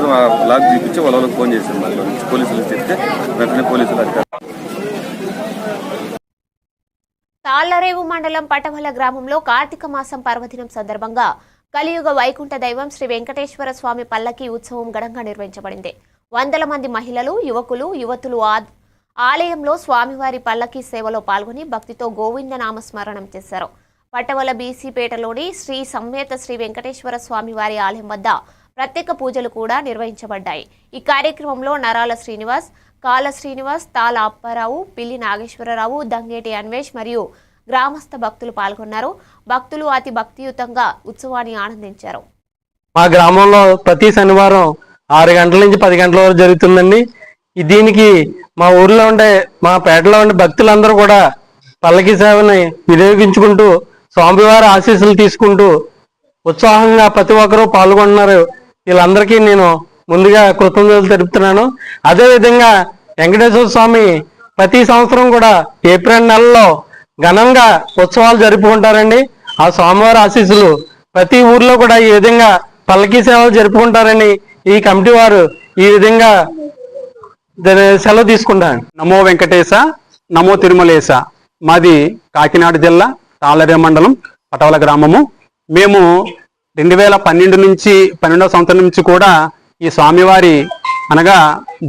తీసుకుని లాక్ చూపించి వాళ్ళ వాళ్ళకి ఫోన్ చేశాను మళ్ళీ పోలీసులు చెప్తే వెంటనే పోలీసులు అధికారులు తాళ్ళరేవు మండలం పటవల గ్రామంలో కార్తీక మాసం పర్వదినం సందర్భంగా కలియుగ వైకుంఠ దైవం శ్రీ వెంకటేశ్వర స్వామి పల్లకి ఉత్సవం ఘనంగా నిర్వహించబడింది. వందల మంది మహిళలు యువకులు యువతులు ఆలయంలో స్వామివారి పల్లకి సేవలో పాల్గొని భక్తితో గోవింద నామస్మరణం చేశారు. పట్టవల బీసీపేటలోని శ్రీ సమ్మేత శ్రీ వెంకటేశ్వర స్వామి వారి ఆలయం వద్ద ప్రత్యేక పూజలు కూడా నిర్వహించబడ్డాయి. ఈ కార్యక్రమంలో నరాల శ్రీనివాస్ కాల శ్రీనివాస్ తాల అప్పారావు పిల్లి నాగేశ్వరరావు దంగేటి అన్వేష్ మరియు గ్రామస్థ భక్తులు పాల్గొన్నారు. భక్తులు అతి భక్తియుతంగా ఉత్సవాన్ని ఆనందించారు. మా గ్రామంలో ప్రతి శనివారం ఆరు గంటల నుంచి పది గంటల వరకు జరుగుతుందండి. దీనికి మా ఊర్లో ఉండే మా పేటలో ఉండే భక్తులందరూ కూడా పల్లకి సేవని వినియోగించుకుంటూ స్వామివారి ఆశీస్సులు తీసుకుంటూ ఉత్సాహంగా ప్రతి ఒక్కరూ పాల్గొంటున్నారు వీళ్ళందరికీ నేను ముందుగా కృతజ్ఞతలు తెలుపుతున్నాను. అదేవిధంగా వెంకటేశ్వర స్వామి ప్రతి సంవత్సరం కూడా ఏప్రిల్ నెలలో ఘనంగా ఉత్సవాలు జరుపుకుంటారండి. ఆ స్వామివారి ఆశీస్సులు ప్రతి ఊర్లో కూడా ఈ విధంగా పల్లకీ సేవలు జరుపుకుంటారని ఈ కమిటీ వారు ఈ విధంగా సెలవు తీసుకుంటాను నమో వెంకటేశ నమో తిరుమలేశ. మాది కాకినాడ జిల్లా తాళరే మండలం పటవల గ్రామము. మేము రెండు వేల పన్నెండు నుంచి పన్నెండవ సంవత్సరం నుంచి కూడా ఈ స్వామివారి అనగా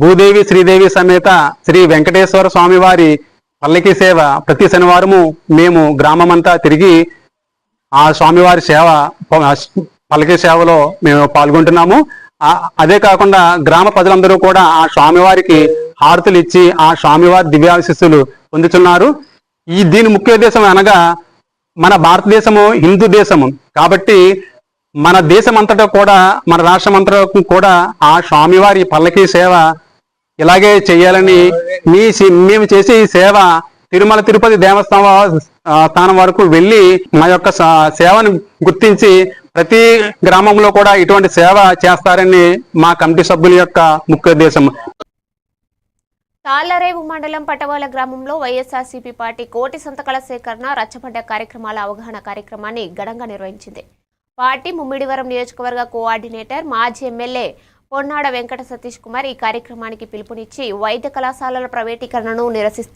భూదేవి శ్రీదేవి సమేత శ్రీ వెంకటేశ్వర స్వామివారి పల్లకి సేవ. ప్రతి శనివారము మేము గ్రామమంతా తిరిగి ఆ స్వామివారి సేవ పల్లకి సేవలో మేము పాల్గొంటున్నాము. అదే కాకుండా గ్రామ ప్రజలందరూ కూడా ఆ స్వామివారికి హారతులు ఇచ్చి ఆ స్వామివారి దివ్యాశిస్సులు పొందుతున్నారు ఈ దీని ముఖ్య ఉద్దేశం అనగా మన భారతదేశము హిందూ దేశము. కాబట్టి మన దేశం అంతటా కూడా మన రాష్ట్రం అంతటా కూడా ఆ స్వామివారి పల్లకి సేవ ఇలాగే చేయాలని మీ మేము చేసే ఈ సేవ తిరుమల తిరుపతి దేవస్థాన స్థానం వరకు వెళ్ళి మా యొక్క సేవను గుర్తించి ప్రతి గ్రామంలో కూడా ఇటువంటి సేవ చేస్తారని మా కమిటీ సభ్యుల యొక్క ముఖ్య ఉద్దేశం. తాళ్ళరేవు మండలం పటవాల గ్రామంలో వైఎస్ఆర్సీపీ పార్టీ కోటి సంతకాల సేకరణ రచ్చబండ కార్యక్రమాల అవగాహన కార్యక్రమాన్ని ఘనంగా నిర్వహించింది. పార్టీ ముమ్మిడివరం నియోజకవర్గ కోఆర్డినేటర్ మాజీ ఎమ్మెల్యే పొన్నాడ వెంకట సతీష్ కుమార్ ఈ కార్యక్రమానికి పిలుపునిచ్చి వైద్య కళాశాలల ప్రైవేటీకరణను నిరసిస్తూ